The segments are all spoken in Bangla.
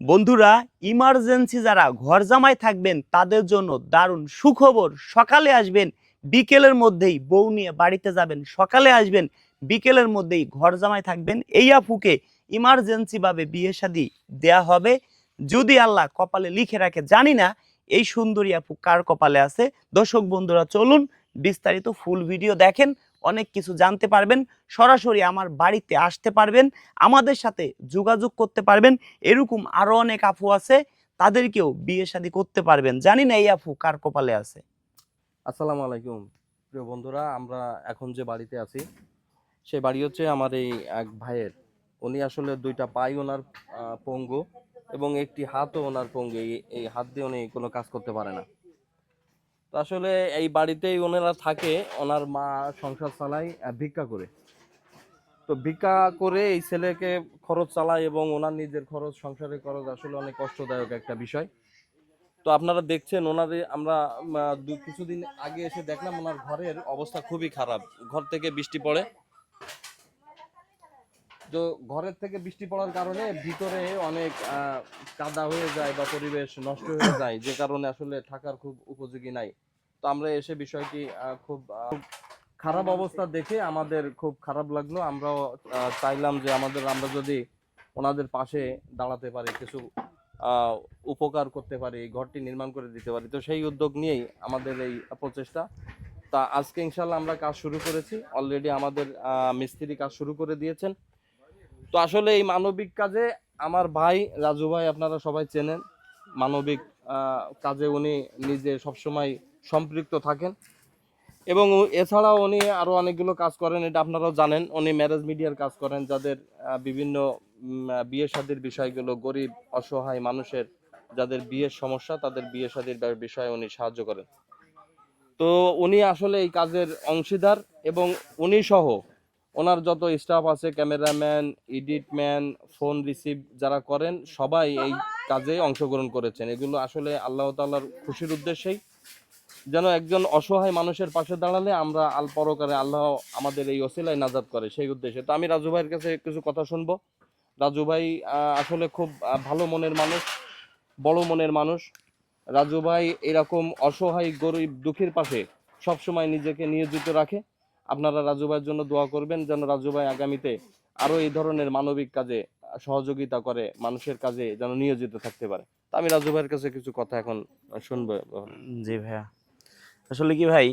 বন্ধুরা ইমার্জেন্সি যারা ঘর জামাই থাকবেন, তাদের জন্য দারুণ সুখবর। সকালে আসবেন, বিকেলের মধ্যেই বউ নিয়ে বাড়িতে যাবেন, সকালে আসবেন, বিকেলের মধ্যেই ঘর জামাই থাকবেন। এই আপুকে ইমার্জেন্সি ভাবে বিয়ে শাদী দেয়া হবে। যদি আল্লাহ কপালে লিখে রাখে, জানি না এই সুন্দরী আপু কার কপালে আছে। দর্শক বন্ধুরা, চলুন বিস্তারিত ফুল ভিডিও দেখেন। অনেক কিছু জানতে পারবেন, সরাসরি আমার বাড়িতে আসতে পারবেন, আমাদের সাথে যোগাযোগ করতে পারবেন, এরকম আরও অনেক আপু আছে, তাদেরকেও বিয়ে শাদী করতে পারবেন। জানি না এই আপু কার কপালে আছে। আসসালামু আলাইকুম। প্রিয় বন্ধুরা, আমরা এখন যে বাড়িতে আছি, সেই বাড়ি হচ্ছে আমার এই এক ভাইয়ের। উনি আসলে দুইটা পাই ওনার পঙ্গু এবং একটি হাতও ওনার পঙ্গু। এই- হাত দিয়ে উনি কোনো কাজ করতে পারে না। আসলে এই বাড়িতেই ওনারা থাকে, ওনার মা সংসার চালায় ভিক্ষা করে। তো ভিক্ষা করে এই ছেলেকে খরচ চালায় এবং ওনার নিজের খরচ, সংসারের খরচ আসলে অনেক কষ্টদায়ক একটা বিষয়। তো আপনারা দেখছেন ওনাদের আমরা কিছুদিন আগে এসে দেখলাম ওনার ঘরের অবস্থা খুবই খারাপ। ঘর থেকে বৃষ্টি পড়ে। তো ঘরের থেকে বৃষ্টি পড়ার কারণে ভিতরে অনেক কাদা হয়ে যায় বা পরিবেশ নষ্ট হয়ে যায়, যে কারণে আসলে থাকার খুব উপযোগী নাই। তো আমরা এসে বিষয়টি খুব খারাপ অবস্থা দেখে আমাদের খুব খারাপ লাগল। আমরাও চাইলাম যে আমাদের আমরা যদি ওনাদের পাশে দাঁড়াতে পারি কিছু উপকার করতে পারি ঘরটি নির্মাণ করে দিতে পারি তো সেই উদ্যোগ নিয়েই আমাদের এই প্রচেষ্টা। তা আজকে ইনশাল্লাহ আমরা কাজ শুরু করেছি। অলরেডি আমাদের মিস্ত্রি কাজ শুরু করে দিয়েছেন। তো আসলে এই মানবিক কাজে আমার ভাই রাজু ভাই আপনারা সবাই চেনেন। মানবিক কাজে উনি নিজে সবসময় সম্পৃক্ত থাকেন। এবং এছাড়াও উনি আরও অনেকগুলো কাজ করেন, এটা আপনারাও জানেন। উনি ম্যারেজ মিডিয়ার কাজ করেন, যাদের বিভিন্ন বিয়ে শাদীর বিষয়গুলো, গরিব, অসহায় মানুষের যাদের বিয়ের সমস্যা, তাদের বিয়ে শাদীর বিষয়ে উনি সাহায্য করেন। তো উনি আসলে এই কাজের অংশীদার এবং উনি সহ ওনার যত স্টাফ আছে ক্যামেরাম্যান এডিটম্যান ফোন রিসিভ যারা করেন, সবাই এই কাজে অংশগ্রহণ করেছেন। এগুলো আসলে আল্লাহ তাআলার খুশির উদ্দেশ্যেই যেন একজন অসহায় মানুষের পাশে দাঁড়ালে আমরা আল পরকারে আল্লাহ আমাদের এই ওসিলায় নাজাদ করে সেই উদ্দেশ্যে। তো আমি রাজু ভাইয়ের কাছে কিছু কথা শুনব। রাজু ভাই আসলে খুব ভালো মনের মানুষ, বড় মনের মানুষ। রাজু ভাই এরকম অসহায়, গরিব, দুঃখীর পাশে সবসময় নিজেকে নিয়োজিত রাখে। আপনারা রাজু ভাইয়ের জন্য দোয়া করবেন যেন রাজু ভাই আগামীতে আরও এই ধরনের মানবিক কাজে সহযোগিতা করে, মানুষের কাজে যেন নিয়োজিত থাকতে পারে। আমি রাজু ভাইয়ের কাছে কিছু কথা এখন শুনব। জি ভাইয়া। আসলে কি ভাই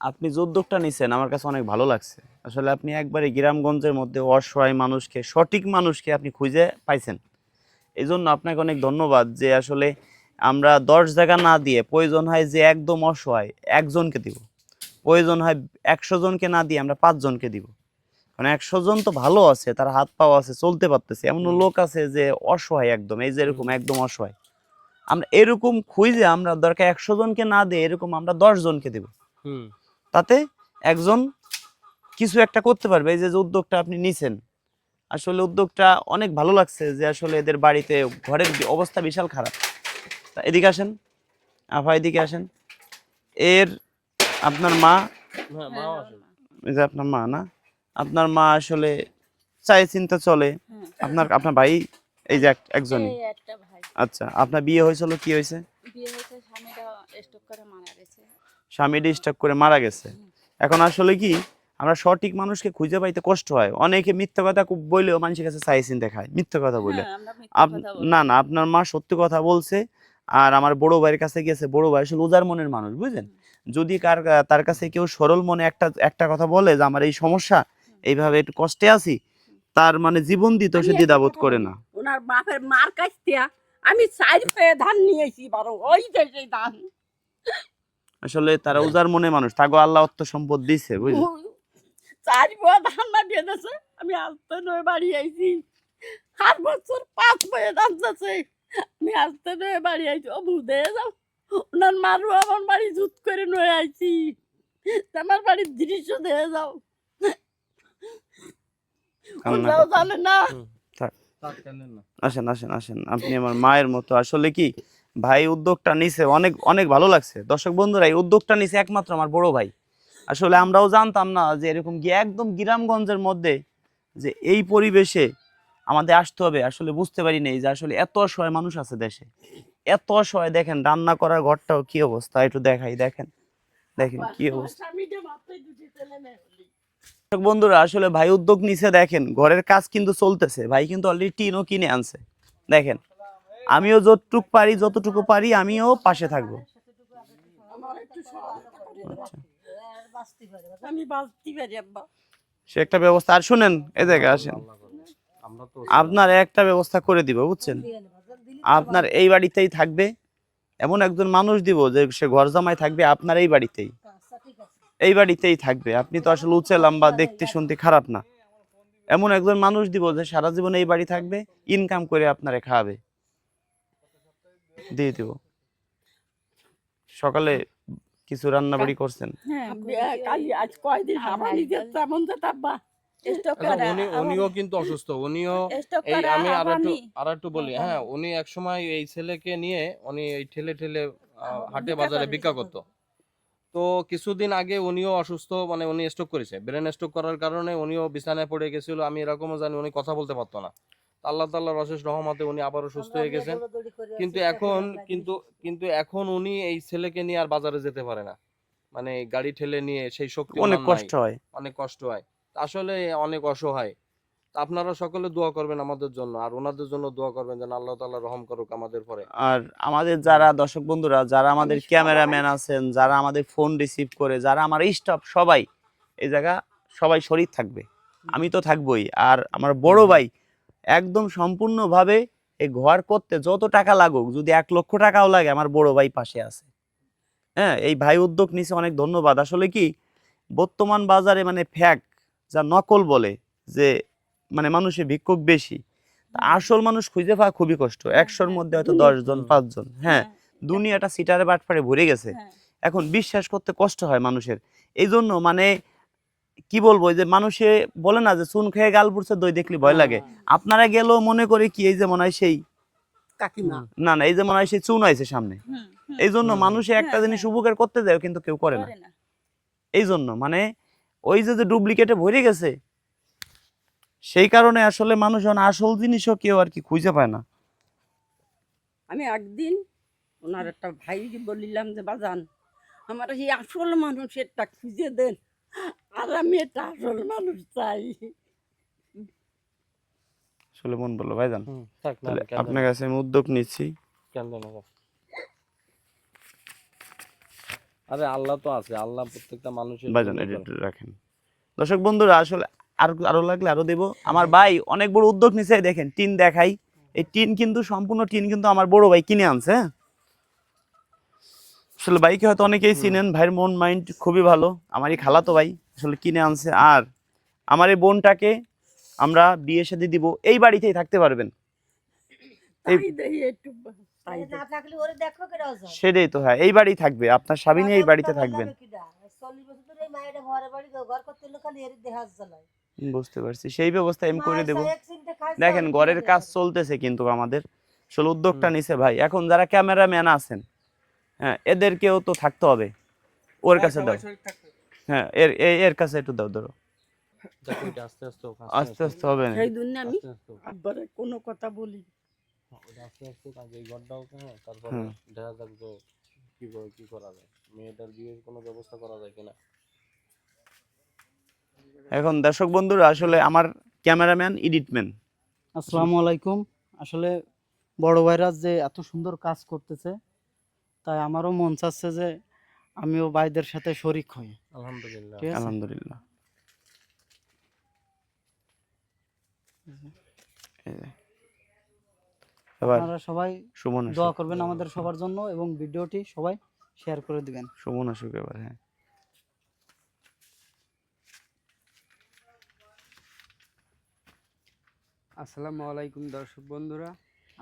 আপনি যে উদ্যোগটা নিছেন আমার কাছে অনেক ভালো লাগছে। আসলে আপনি একবারে গ্রামগঞ্জের মধ্যে অসহায় মানুষকে সঠিক মানুষকে আপনি খুঁজে পাইছেন। এই জন্য আপনাকে অনেক ধন্যবাদ যে আসলে আমরা দশ জায়গা না দিয়ে প্রয়োজন হয় যে একদম অসহায় একজনকে দিব। প্রয়োজন হয় একশো জনকে না দিয়ে আমরা পাঁচজনকে দিব। মানে একশো জন তো ভালো আছে তার হাত পাও আছে চলতে পারতেছে। এমন লোক আছে যে অসহায় একদম এই যে এরকম একদম অসহায়। আমরা এরকম খুঁজে আমরা দরকার একশো জনকে না দিয়ে এরকম আমরা দশ জনকে দেব। তাতে একজন কিছু একটা করতে পারবে। এই যে উদ্যোগটা আপনি নিছেন আসলে উদ্যোগটা অনেক ভালো লাগছে যে আসলে এদের বাড়িতে ঘরের অবস্থা বিশাল খারাপ। তা এদিকে আসেন আফা এদিকে আসেন। এর আপনার মা হ্যাঁ এই যে আপনার মা না? আপনার মা আসলে চাই চিন্তা চলে। হ্যাঁ। আপনার আপনার ভাই এই যে একজনই। আচ্ছা আপনার বিয়ে হয়েছিল কি হয়েছে? বিয়ে হয়েছে স্বামীটা স্টক করে মারা গেছে। স্বামী ডিস্টার্ব করে মারা গেছে। এখন আসলে কি আমরা সঠিক মানুষকে খুঁজে পাইতে কষ্ট হয়। অনেকে মিথ্যা কথা খুব বললেও মানুষের কাছে চাই চিন্তা খায় মিথ্যা কথা বলে হ্যাঁ, বলি। না না আপনার মা সত্যি কথা বলছে আর আমার বড় ভাইয়ের কাছে গেছে বড় ভাই আসলে উদার মনের মানুষ বুঝলেন? যদি কার তার কাছে কেউ সরল মনে একটা একটা কথা বলে যে আমার এই সমস্যা এইভাবে একটু কষ্টে আছি তার মানে জীবন দিতে সে দ্বিধাবোধ করে না। ওনার বাপের মার কাছ আমি চার পেয়ে ধান নিয়েছি বরং ওই যে সেই ধান। আসলে তারা উজার মনে মানুষ তাগো আল্লাহ অর্থ সম্পদ দিছে বুঝলেন ও, চার পেয়ে ধান না দিয়ে আমি আসতে নয় বাড়ি আইছি। আর বছর পাঁচ পেয়ে ধান যাচ্ছে আমি আসতে নয় বাড়ি আইছি। ও বুঝে যাও ওনার মারু আমার বাড়ি জুত করে নয় আইছি। আমার বাড়ির দৃশ্য দিয়ে যাও। জানে না। আসেন আসেন আসেন। আপনি আমার মায়ের মতো। আসলে কি ভাই উদ্যোগটা নিছে অনেক অনেক ভালো লাগছে। দর্শক বন্ধুরা এই উদ্যোগটা নিছে একমাত্র আমার বড় ভাই। আসলে আমরাও জানতাম না যে এরকম গিয়ে একদম গ্রামগঞ্জের মধ্যে যে এই পরিবেশে আমাদের আসতে হবে। আসলে বুঝতে পারি নেই যে আসলে এত অসহায় মানুষ আছে দেশে। এত অসহায় দেখেন রান্না করার ঘরটাও কি অবস্থা? একটু দেখাই দেখেন। দেখেন কি অবস্থা। বন্ধুরা আসলে ভাই উদ্যোগ নিচে দেখেন ঘরের কাজ কিন্তু চলতেছে। ভাই কিন্তু অলরেডি টিনও কিনে আনছে। দেখেন আমিও যতটুকু পারি যতটুকু পারি আমিও পাশে থাকব। আমার একটু সহায়তা করে দাও। আমি বাঁচতে পারি আব্বা। সে একটা ব্যবস্থা আর শুনেন এ জায়গায় আসেন। আপনার একটা ব্যবস্থা করে দিব বুঝছেন? আপনার এই বাড়িতেই থাকবে এমন একজন মানুষ দিব যে সে ঘর জামাই থাকবে আপনার এই বাড়িতেই। এই বাড়িতেই থাকবে। আপনি তো আসলে উঁচে লম্বা দেখতে শুনতে খারাপ না। এমন একজন মানুষ দিব যে সারা জীবন এই বাড়ি থাকবে ইনকাম করে আপনারে খাওয়াবে। দিয়ে দিব। সকালে কিছু রান্না বাড়ি করছেন? হ্যাঁ আপনি কালি আজ কয়দিন হামানি যাচ্ছে এমন তো আব্বা স্টক আচ্ছা, করে উনি উনিও কিন্তু অসুস্থ। উনিও এই আমি আর একটু আবানি আর একটু বলি হ্যাঁ উনি এক এই ছেলেকে নিয়ে উনি এই ঠেলে ঠেলে হাটে বাজারে বিক্রি করতো। তো কিছুদিন আগে উনিও অসুস্থ মানে উনি স্ট্রোক করেছে। ব্রেন স্ট্রোক করার কারণে উনিও বিছানায় পড়ে গেছিল আমি এরকমও জানি উনি কথা বলতে পারতো না। আল্লাহ তাল্লাহ রশেষ রহমতে উনি আবারও সুস্থ হয়ে গেছেন। কিন্তু এখন কিন্তু কিন্তু এখন উনি এই ছেলেকে নিয়ে আর বাজারে যেতে পারে না। মানে গাড়ি ঠেলে নিয়ে সেই শক্তি অনেক কষ্ট হয়। অনেক কষ্ট হয়। আসলে অনেক অসহায়। আপনারা সকলে দোয়া করবেন আমাদের জন্য আর ওনাদের জন্য দোয়া করবেন যেন আল্লাহ তাআলা রহম করুক আমাদের পরে। আর আমাদের যারা দর্শক বন্ধুরা যারা আমাদের ক্যামেরাম্যান আছেন যারা আমাদের ফোন রিসিভ করে যারা আমার স্টাফ সবাই এই জায়গা সবাই শরীর থাকবে। আমি তো থাকবই আর আমার বড় ভাই একদম সম্পূর্ণভাবে এই ঘর করতে যত টাকা লাগুক যদি এক লক্ষ টাকাও লাগে আমার বড় ভাই পাশে আছে। হ্যাঁ এই ভাই উদ্যোগ নিছে অনেক ধন্যবাদ। আসলে কি বর্তমান বাজারে মানে ফ্যাক যা নকল বলে যে মানে মানুষের ভিক্ষুক বেশি। আসল মানুষ খুঁজে পাওয়া খুবই কষ্ট। একশোর মধ্যে হয়তো দশ জন পাঁচজন। হ্যাঁ দুনিয়াটা সিটারে বাটপারে ভরে গেছে। হ্যাঁ। এখন বিশ্বাস করতে কষ্ট হয় মানুষের। এই জন্য মানে কি বলব যে মানুষে বলে না যে চুন খেয়ে গাল পুড়ছে দই দেখলে ভয় লাগে। আপনারা গেলেও মনে করে কি এই যে মনে হয় সেই না না এই যে মনে হয় সেই চুন আছে সামনে। এই জন্য মানুষে একটা হ্যাঁ, জিনিস হ্যাঁ। উপকার করতে যায় কিন্তু কেউ করে না। করে না। এই জন্য মানে ওই যে যে ডুপ্লিকেটে ভরে গেছে সেই কারণে আসলে মানুষ এখন আসল জিনিসও কেউ আর কি খুঁজে পায় না। আমি একদিন ওনার একটা ভাই বলিলাম যে বাজান আমার এই আসল মানুষেরটা খুঁজে দেন। আর আমি একটা আসল মানুষ চাই। আসলে মন বলল ভাইজান আপনার কাছে আমি উদ্যোগ নিচ্ছি। আরে আল্লাহ তো আছে আল্লাহ প্রত্যেকটা মানুষের ভাইজান এটা রাখেন। দর্শক বন্ধুরা আসলে আর আরও লাগলে আরও দেব। আমার ভাই অনেক বড় উদ্যোগ নিছে দেখেন টিন দেখাই। এই টিন কিন্তু সম্পূর্ণ টিন কিন্তু আমার বড় ভাই কিনে আনছে হ্যাঁ? আসলে ভাইকে হয়তো অনেকেই চিনেন ভাইয়ের মন মাইন্ড খুবই ভালো আমারই খালাতো ভাই আসলে কিনে আনছে। আর আমার এই বোনটাকে আমরা বিয়ে শাদী দিব এই বাড়িতেই থাকতে পারবেন। সেটাই তো হয় এই বাড়ি থাকবে আপনার স্বামী নিয়ে এই বাড়িতে থাকবেন। এই বুঝতে পারছি। সেই ব্যবস্থা আমি করে দেবো। দেখেন ঘরের কাজ চলতেছে কিন্তু আমাদের। আসলে উদ্যোগটা নিছে ভাই। এখন যারা ক্যামেরাম্যান আছেন হ্যাঁ এদেরকেও তো থাকতে হবে। ওর কাছে দাও। হ্যাঁ এর এর কাছে একটু দাও ধরো। আস্তে আস্তে আস্তে আস্তে হবে। না। সেই জন্য আমি। আব্বারে কোনো কথা বলি ওটা আস্তে আস্তে এই হ্যাঁ, তারপরে দেখা যাক যে কি কি করা যায়। মেয়েটার বিয়ের কোনো ব্যবস্থা করা যায় কিনা? এখন দর্শক বন্ধুরা আসলে আমার ক্যামেরাম্যান এডিটম্যান। আসসালামু আলাইকুম। আসলে বড় ভাইরা যে এত সুন্দর কাজ করতেছে তাই আমারও মন চাচ্ছে যে আমিও ভাইদের সাথে শরিক হই। আলহামদুলিল্লাহ। আলহামদুলিল্লাহ। আপনারা সবাই সুমন দোয়া করবেন আমাদের সবার জন্য এবং ভিডিওটি সবাই শেয়ার করে দিবেন। সুমন আসুক এবার হ্যাঁ। আসসালামু আলাইকুম দর্শক বন্ধুরা।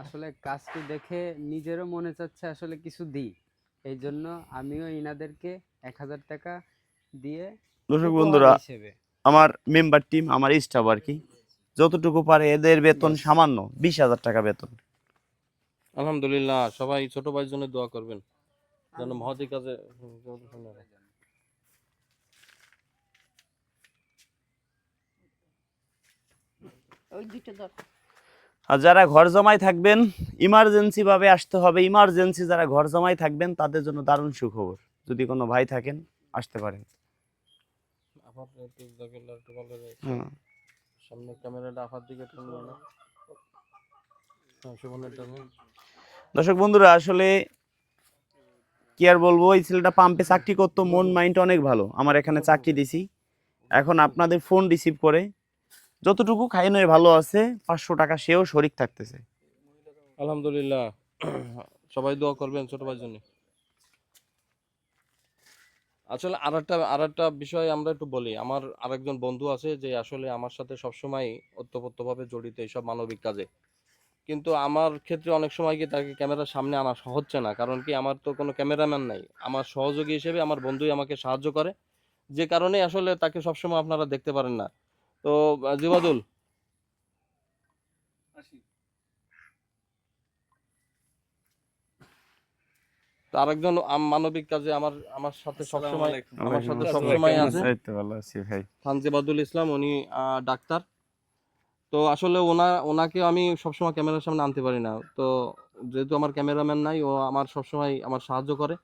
আসলে কাজটি দেখে নিজেরও মনে চাচ্ছে আসলে কিছু দিই। এই জন্য আমিও ইনাদেরকে এক হাজার টাকা দিয়ে দর্শক বন্ধুরা হিসেবে। আমার মেম্বার টিম আমার স্টাফ আর কি যতটুকু পারে এদের বেতন সামান্য বিশ হাজার টাকা বেতন। আলহামদুলিল্লাহ সবাই ছোট ভাইয়ের জন্য দোয়া করবেন। যেন মহতি কাজে আর যারা ঘর জমায় থাকবেন ইমার্জেন্সি ভাবে আসতে হবে। ইমার্জেন্সি যারা ঘর জমায় থাকবেন তাদের জন্য দারুণ সুখবর। যদি কোনো ভাই থাকেন আসতে পারেন। সামনে ক্যামেরাটা দিকে। দর্শক বন্ধুরা আসলে কি আর বলব এই ছেলেটা পাম্পে চাকরি করতো মন মাইন্ড অনেক ভালো। আমার এখানে চাকরি দিছি। এখন আপনাদের ফোন রিসিভ করে যতটুকু খাই নয় ভালো আছে, পাঁচশো টাকা সেও শরিক থাকতেছে। আলহামদুলিল্লাহ। সবাই দোয়া করবেন ছোট ভাইয়ের জন্য। আসলে আর একটা আর একটা বিষয় আমরা একটু বলি। আমার আরেকজন বন্ধু আছে যে আসলে আমার সাথে সবসময় ওতপ্রোতভাবে জড়িত এইসব মানবিক কাজে। কিন্তু আমার ক্ষেত্রে অনেক সময় কি তাকে ক্যামেরার সামনে আনা হচ্ছে না। কারণ কি আমার তো কোনো ক্যামেরাম্যান নাই। আমার সহযোগী হিসেবে আমার বন্ধুই আমাকে সাহায্য করে। যে কারণে আসলে তাকে সবসময় আপনারা দেখতে পারেন না। তো জিবাদুল আরেকজন মানবিক কাজে আমার আমার সাথে সবসময় আমার সাথে সবসময় আছে। ফানজেবাদুল ইসলাম উনি আহ, ডাক্তার। তো আসলে ওনা ওনাকে আমি সবসময় ক্যামেরার সামনে আনতে পারি না। তো যেহেতু আমার ক্যামেরাম্যান নাই ও আমার সবসময় আমার সাহায্য করে।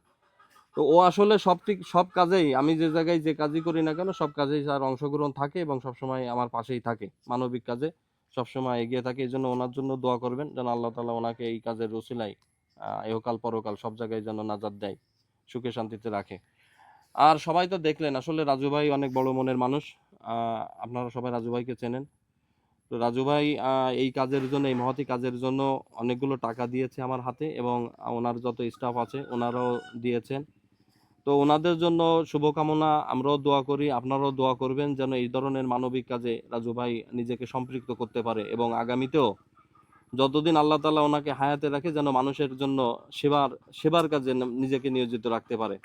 তো ও আসলে সব সব কাজেই, আমি যে জায়গায় যে কাজই করি না কেন, সব কাজেই তার অংশগ্রহণ থাকে এবং সবসময় আমার পাশেই থাকে, মানবিক কাজে। সবসময় এগিয়ে থাকে, এই জন্য ওনার জন্য দোয়া করবেন যেন আল্লাহ তালা ওনাকে এই কাজের রসিলাই এহকাল পরকাল সব জায়গায় যেন নাজাদ দেয়, সুখে শান্তিতে রাখে। আর সবাই তো দেখলেন, আসলে রাজু ভাই অনেক বড় মনের মানুষ আপনারা সবাই রাজু ভাইকে চেনেন। তো রাজু ভাই এই কাজের জন্য, এই মহতি কাজের জন্য অনেকগুলো টাকা দিয়েছে আমার হাতে এবং ওনার যত স্টাফ আছে, ওনারাও দিয়েছেন। তো ওনাদের জন্য শুভকামনা, আমরাও দোয়া করি, আপনারাও দোয়া করবেন যেন এই ধরনের মানবিক কাজে রাজু ভাই নিজেকে সম্পৃক্ত করতে পারে এবং আগামীতেও যতদিন আল্লাহ তালা ওনাকে হায়াতে রাখে যেন মানুষের জন্য সেবার সেবার কাজে নিজেকে নিয়োজিত রাখতে পারে।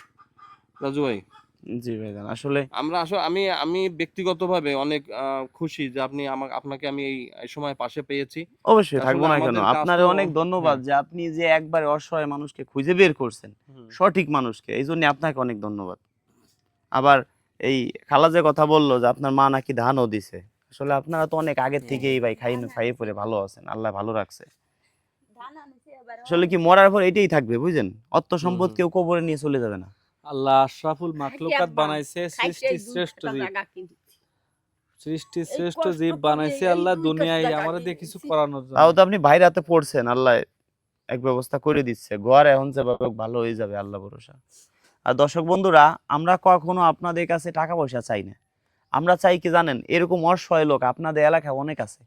রাজু ভাই। জি ভাইজান আসলে আমরা আসলে আমি আমি ব্যক্তিগতভাবে অনেক খুশি যে আপনি আমাকে আপনাকে আমি এই সময় পাশে পেয়েছি। অবশ্যই থাকব না কেন? আপনারে অনেক ধন্যবাদ যে আপনি যে একবার অসহায় মানুষকে খুঁজে বের করছেন সঠিক মানুষকে এই জন্য আপনাকে অনেক ধন্যবাদ। আবার এই খালা যে কথা বলল যে আপনার মা নাকি ধানও দিছে আসলে আপনারা তো অনেক আগের থেকেই ভাই খাই খাইয়ে পরে ভালো আছেন আল্লাহ ভালো রাখছে। ধান আনছি এবারে। আসলে কি মরার পর এটাই থাকবে বুঝছেন? অর্থ সম্পদ কেউ কবরে নিয়ে চলে যাবে না। আল্লাহ আশরাফুল মাখলুকাত বানাইছে সৃষ্টি শ্রেষ্ঠ জীব। সৃষ্টি শ্রেষ্ঠ জীব বানাইছে আল্লাহ দুনিয়ায় আমাদের দিয়ে কিছু করানোর জন্য। তাও তো আপনি ভাইয়ের হাতে পড়ছেন আল্লাহ এক ব্যবস্থা করে দিচ্ছে। ঘর এখন যেভাবে ভালো হয়ে যাবে আল্লাহ ভরসা। আর দর্শক বন্ধুরা আমরা কখনো আপনাদের কাছে টাকা পয়সা চাই না। আমরা চাই কি জানেন এরকম অসহায় লোক আপনাদের এলাকায় অনেক আছে।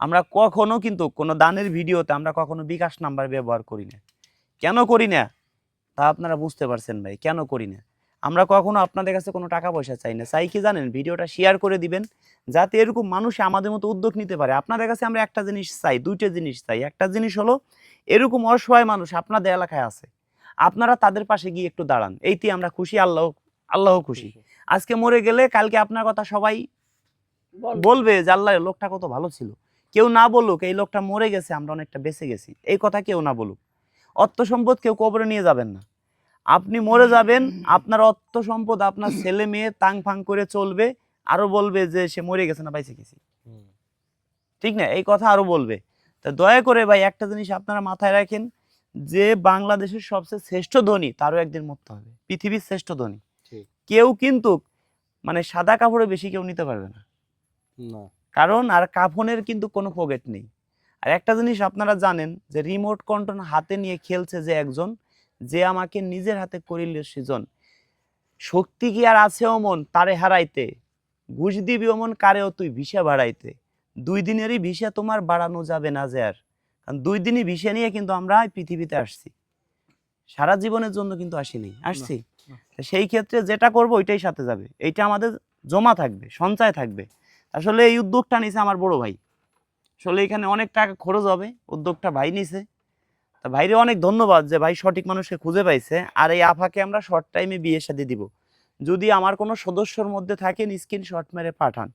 আমরা কখনো কিন্তু কোনো দানের ভিডিওতে আমরা কখনো বিকাশ নাম্বার ব্যবহার করি না। কেন করি না? তা আপনারা বুঝতে পারছেন ভাই কেন করি না? আমরা কখনো আপনাদের কাছে কোনো টাকা পয়সা চাই না। চাই কি জানেন? ভিডিওটা শেয়ার করে দিবেন যাতে এরকম মানুষ আমাদের মতো উদ্যোগ নিতে পারে। আপনাদের কাছে আমরা একটা জিনিস চাই দুইটা জিনিস চাই। একটা জিনিস হলো এরকম অসহায় মানুষ আপনাদের এলাকায় আছে। আপনারা তাদের পাশে গিয়ে একটু দাঁড়ান। এইতে আমরা খুশি আল্লাহ আল্লাহ খুশি। আজকে মরে গেলে কালকে আপনার কথা সবাই বলবে। যে আল্লাহ লোকটা কত ভালো ছিল। কেউ না বলুক এই লোকটা মরে গেছে আমরা অনেকটা বেঁচে গেছি। এই কথা কেউ না বলুক। অর্থ সম্পদ কেউ কবরে নিয়ে যাবেন না। আপনি মরে যাবেন আপনার অর্থ সম্পদ আপনার ছেলে মেয়ে তাং ফাং করে চলবে আরও বলবে যে সে মরে গেছে না বাইসে গেছি। ঠিক না? এই কথা আরও বলবে। তা দয়া করে ভাই একটা জিনিস আপনারা মাথায় রাখেন যে বাংলাদেশের সবচেয়ে শ্রেষ্ঠ ধনী তারও একদিন মরতে হবে। পৃথিবীর শ্রেষ্ঠ ধনী। কেউ কিন্তু মানে সাদা কাপড়ে বেশি কেউ নিতে পারবে না। না। কারণ আর কাফনের কিন্তু কোনো পকেট নেই। আর একটা জিনিস আপনারা জানেন যে রিমোট কন্ট্রোল হাতে নিয়ে খেলছে যে একজন যে আমাকে নিজের হাতে করিল সৃজন। শক্তি কি আর আছে অমন তারে হারাইতে? ঘুষ দিবি অমন কারেও তুই ভিসা বাড়াইতে? দুই দিনেরই ভিসা তোমার বাড়ানো যাবে না যে আর। কারণ দুই দিনই ভিসা নিয়ে কিন্তু আমরা পৃথিবীতে আসছি। সারা জীবনের জন্য কিন্তু আসিনি। আসছি? সেই ক্ষেত্রে যেটা করব ওইটাই সাথে যাবে। এইটা আমাদের জমা থাকবে সঞ্চয় থাকবে। আসলে এই উদ্যোগটা নিছে আমার বড় ভাই। আসলে এখানে অনেক টাকা খরচ হবে উদ্যোগটা ভাই নিছে। ভাইরে অনেক ধন্যবাদ যে ভাই সঠিক মানুষকে খুঁজে পাইছে। আর এই আফাকে আমরা শর্ট টাইমে বিয়ে সাথে দিব। যদি আমার কোনো সদস্যর মধ্যে থাকেন স্ক্রিন শট মেরে পাঠান।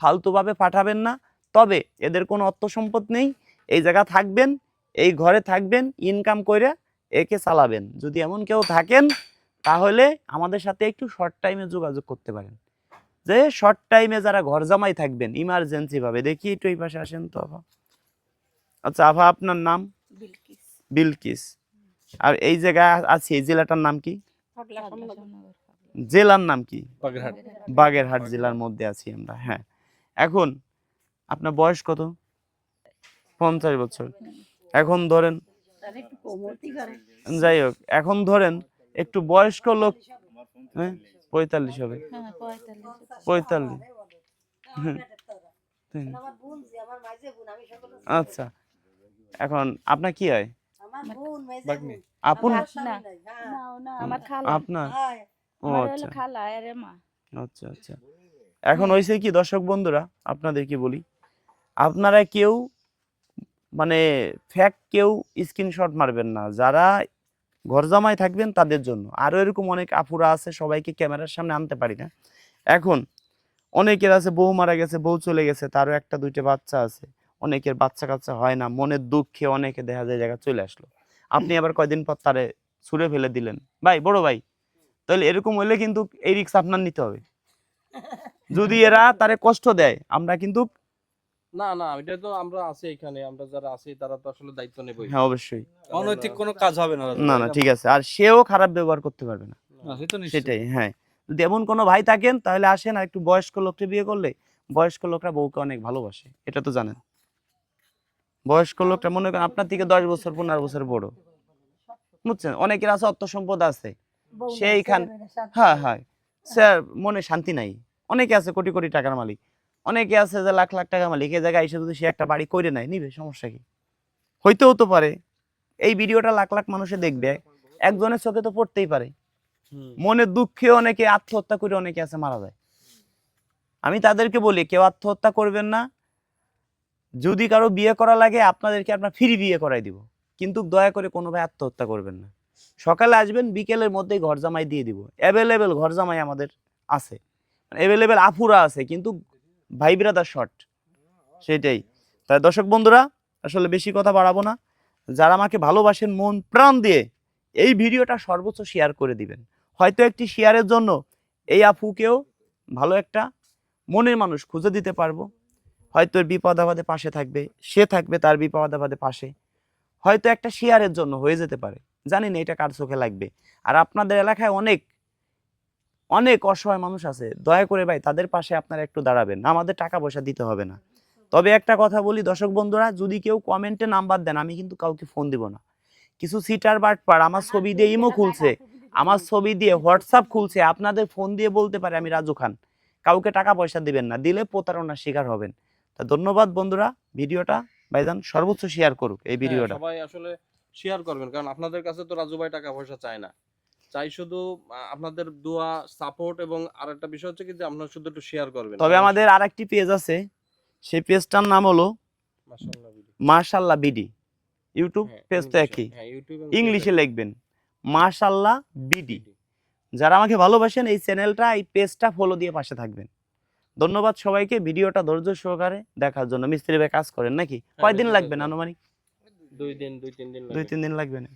ফালতুভাবে পাঠাবেন না, তবে এদের কোনো অর্থ সম্পদ নেই। এই জায়গা থাকবেন, এই ঘরে থাকবেন ইনকাম করে একে চালাবেন। যদি এমন কেউ থাকেন, তাহলে আমাদের সাথে একটু শর্ট টাইমে যোগাযোগ করতে পারেন। যে শর্ট টাইমে যারা ঘর জামাই থাকবেন ইমার্জেন্সি ভাবে। দেখি একটু এই পাশে আসেন তো আবার। আচ্ছা আফা, আপনার নাম? বিলকিস। আর এই জায়গায় আছে এই জেলাটার নাম কি? জেলার নাম কি? বাগেরহাট। বাগেরহাট জেলার মধ্যে আছি আমরা হ্যাঁ। এখন আপনার বয়স কত? পঞ্চাশ বছর। এখন ধরেন যাই হোক এখন ধরেন একটু বয়স্ক লোক হ্যাঁ পঁয়তাল্লিশ হবে। হ্যাঁ পঁয়তাল্লিশ পঁয়তাল্লিশ। হুম। হুম। আমার বোন যে আমার মাঝে বোন আমি সকল আচ্ছা। এখন আপনার কি হয়? আপন আপনার? আচ্ছা। আচ্ছা এখন হয়েছে কি দর্শক বন্ধুরা আপনাদেরকে বলি আপনারা কেউ মানে ফ্যাক কেউ স্ক্রিনশট মারবেন না। যারা ঘর জামাই থাকবেন তাদের জন্য। আরও এরকম অনেক আপুরা আছে সবাইকে ক্যামেরার সামনে আনতে পারি না। এখন অনেকের আছে বউ মারা গেছে বউ চলে গেছে তারও একটা দুইটা বাচ্চা আছে। অনেকের বাচ্চা কাচ্চা হয় না মনের দুঃখে অনেকে দেখা যায় জায়গা চলে আসলো। আপনি আবার কয়দিন পর তারে ছুঁড়ে ফেলে দিলেন। ভাই বড় ভাই তাহলে এরকম হলে কিন্তু এই রিক্স আপনার নিতে হবে। যদি এরা তারে কষ্ট দেয় আমরা কিন্তু না না এটা তো আমরা আছি এখানে আমরা যারা আছি তারা তো আসলে দায়িত্ব নেবই। হ্যাঁ অবশ্যই। অনৈতিক কোনো কাজ হবে না না না ঠিক আছে। আর সেও খারাপ ব্যবহার করতে পারবে না। সেটাই হ্যাঁ। যদি এমন কোনো ভাই থাকেন তাহলে আসেন আর একটু বয়স্ক লোককে বিয়ে করলে বয়স্ক লোকরা বউকে অনেক ভালোবাসে এটা তো জানেন। বয়স্ক লোকটা মনে করেন আপনার থেকে দশ বছর পনেরো বছর বড়। বুঝছেন? অনেকের আছে অর্থ সম্পদ আছে। সেইখান- শান্তি হ্যাঁ নাই। হ্যাঁ। স্যার মনে শান্তি নাই। অনেকে আছে কোটি কোটি টাকার মালিক। অনেকে আছে যে লাখ লাখ টাকা মালিক। এই জায়গায় এসে যদি সে একটা বাড়ি করে নেয় নিবে সমস্যা কি? হইতে হতে পারে। এই ভিডিওটা লাখ লাখ মানুষে দেখবে। একজনের চোখে তো পড়তেই পারে। মনের দুঃখে অনেকে আত্মহত্যা করে অনেকে আছে মারা যায়। আমি তাদেরকে বলি কেউ আত্মহত্যা করবেন না। যদি কারও বিয়ে করা লাগে, আপনাদেরকে আপনার ফ্রি বিয়ে করাই দিব। কিন্তু দয়া করে কোনো ভাই আত্মহত্যা করবেন না। সকালে আসবেন, বিকেলের মধ্যেই ঘর জামাই দিয়ে দিব। অ্যাভেলেবেল ঘর জামাই আমাদের আছে। অ্যাভেলেবেল আফুরা আছে, কিন্তু ভাই ব্রাদার শর্ট সেটাই। তাই দর্শক বন্ধুরা, আসলে বেশি কথা বাড়াবো না। যারা আমাকে ভালোবাসেন, মন প্রাণ দিয়ে এই ভিডিওটা সর্বোচ্চ শেয়ার করে দিবেন। হয়তো একটি শেয়ারের জন্য এই আফুকেও ভালো একটা মনের মানুষ খুঁজে দিতে পারব। হয়তো বিপদ আপদে পাশে থাকবে, সে থাকবে তার বিপদ আপদে পাশে। হয়তো একটা শেয়ারের জন্য হয়ে যেতে পারে। জানি না এটা কার চোখে লাগবে। আর আপনাদের এলাকায় অনেক অনেক অসহায় মানুষ আছে। দয়া করে ভাই, তাদের পাশে আপনারা একটু দাঁড়াবেন। আমাদের টাকা পয়সা দিতে হবে না। তবে একটা কথা বলি, দর্শক বন্ধুরা, যদি কেউ কমেন্টে নাম্বার দেন, আমি কিন্তু কাউকে ফোন দিব না। কিছু সিটার বাট পার, আমার ছবি দিয়ে ইমো খুলছে। আমার ছবি দিয়ে হোয়াটসঅ্যাপ খুলছে। আপনাদের ফোন দিয়ে বলতে পারে আমি রাজু খান। কাউকে টাকা পয়সা দিবেন না। দিলে প্রতারণার শিকার হবেন। তা ধন্যবাদ বন্ধুরা ভিডিওটা ভাইজান সর্বোচ্চ শেয়ার করুক এই হ্যাঁ, ভিডিওটা। সবাই আসলে শেয়ার করবেন কারণ আপনাদের কাছে তো রাজু ভাই টাকা পয়সা চায় না। চাই শুধু আপনাদের দোয়া সাপোর্ট এবং আরেকটা বিষয় হচ্ছে কি যে আপনারা শুধু একটু শেয়ার করবেন। তবে আমাদের আরেকটি পেজ আছে সেই পেজটার নাম হলো। মার্শাল্লাহ বিডি। ইউটিউব হ্যাঁ, পেজ তো একই। হ্যাঁ, ইউটিউব এবং ইংলিশে ফেসবুকে। লিখবেন মার্শাল্লাহ বিডি। যারা আমাকে ভালোবাসেন এই চ্যানেলটা এই পেজটা ফলো দিয়ে পাশে থাকবেন। ধন্যবাদ সবাইকে ভিডিওটা ধৈর্য সহকারে দেখার জন্য। মিস্ত্রি ভাই কাজ করেন নাকি? কয়দিন লাগবে না আনুমানিক? দুই দিন দুই তিন দিন দুই তিন দিন লাগবে না?